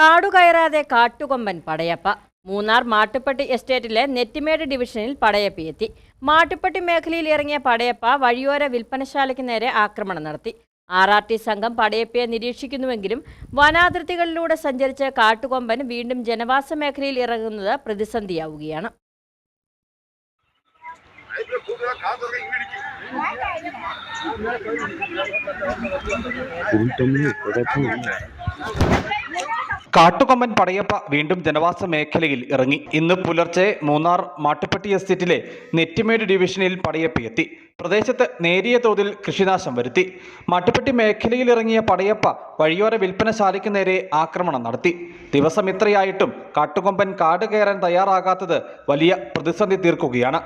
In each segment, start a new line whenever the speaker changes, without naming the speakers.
കാടുകയറാതെ കാട്ടുകൊമ്പൻ പടയപ്പ. മൂന്നാർ മാട്ടുപ്പെട്ടി എസ്റ്റേറ്റിലെ നെറ്റിമേട് ഡിവിഷനിൽ പടയപ്പിയെത്തി എത്തി. മാട്ടുപ്പെട്ടി മേഖലയിൽ ഇറങ്ങിയ പടയപ്പ വഴിയോര വിൽപ്പനശാലയ്ക്ക് നേരെ ആക്രമണം നടത്തി. ആർ ആർ ടി സംഘം പടയപ്പയെ നിരീക്ഷിക്കുന്നുവെങ്കിലും വനാതിർത്തികളിലൂടെ സഞ്ചരിച്ച കാട്ടുകൊമ്പൻ വീണ്ടും ജനവാസ മേഖലയിൽ ഇറങ്ങുന്നത് പ്രതിസന്ധിയാവുകയാണ്.
കാട്ടുകൊമ്പൻ പടയപ്പ വീണ്ടും ജനവാസ മേഖലയിൽ ഇറങ്ങി. ഇന്ന് പുലർച്ചെ മൂന്നാർ മാട്ടുപ്പെട്ടി എസ്റ്റേറ്റിലെ നെറ്റിമേട് ഡിവിഷനിൽ പടയപ്പയെത്തി പ്രദേശത്ത് നേരിയ തോതിൽ കൃഷിനാശം വരുത്തി. മാട്ടുപ്പെട്ടി മേഖലയിൽ ഇറങ്ങിയ പടയപ്പ വഴിയോര വിൽപ്പനശാലയ്ക്ക് നേരെ ആക്രമണം നടത്തി. ദിവസം ഇത്രയായിട്ടും കാട്ടുകൊമ്പൻ കാട് കയറാൻ തയ്യാറാകാത്തത് വലിയ പ്രതിസന്ധി തീർക്കുകയാണ്.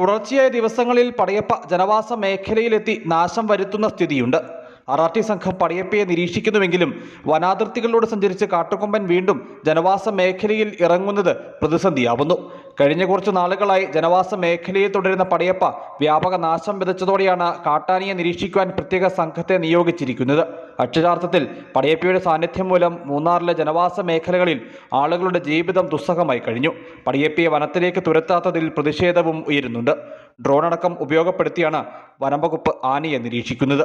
തുടർച്ചയായ ദിവസങ്ങളിൽ പടയപ്പ ജനവാസ മേഖലയിലെത്തി നാശം വരുത്തുന്ന സ്ഥിതിയുണ്ട്. ആർ ആർ ടി സംഘം പടയപ്പയെ നിരീക്ഷിക്കുന്നുവെങ്കിലും വനാതിർത്തികളിലൂടെ സഞ്ചരിച്ച് കാട്ടുകൊമ്പൻ വീണ്ടും ജനവാസ മേഖലയിൽ ഇറങ്ങുന്നത് പ്രതിസന്ധിയാവുന്നു. കഴിഞ്ഞ കുറച്ച് നാളുകളായി ജനവാസ മേഖലയിൽ തുടരുന്ന പടയപ്പ വ്യാപക നാശം വിതച്ചതോടെയാണ് കാട്ടാനിയെ നിരീക്ഷിക്കുവാൻ പ്രത്യേക സംഘത്തെ നിയോഗിച്ചിരിക്കുന്നത്. അക്ഷരാർത്ഥത്തിൽ പടയപ്പയുടെ സാന്നിധ്യം മൂലം മൂന്നാറിലെ ജനവാസ മേഖലകളിൽ ആളുകളുടെ ജീവിതം ദുസ്സഹമായി കഴിഞ്ഞു. പടയപ്പയെ വനത്തിലേക്ക് തുരത്താത്തതിൽ പ്രതിഷേധവും ഉയരുന്നുണ്ട്. ഡ്രോൺ അടക്കം ഉപയോഗപ്പെടുത്തിയാണ് വനംവകുപ്പ് ആനയെ നിരീക്ഷിക്കുന്നത്.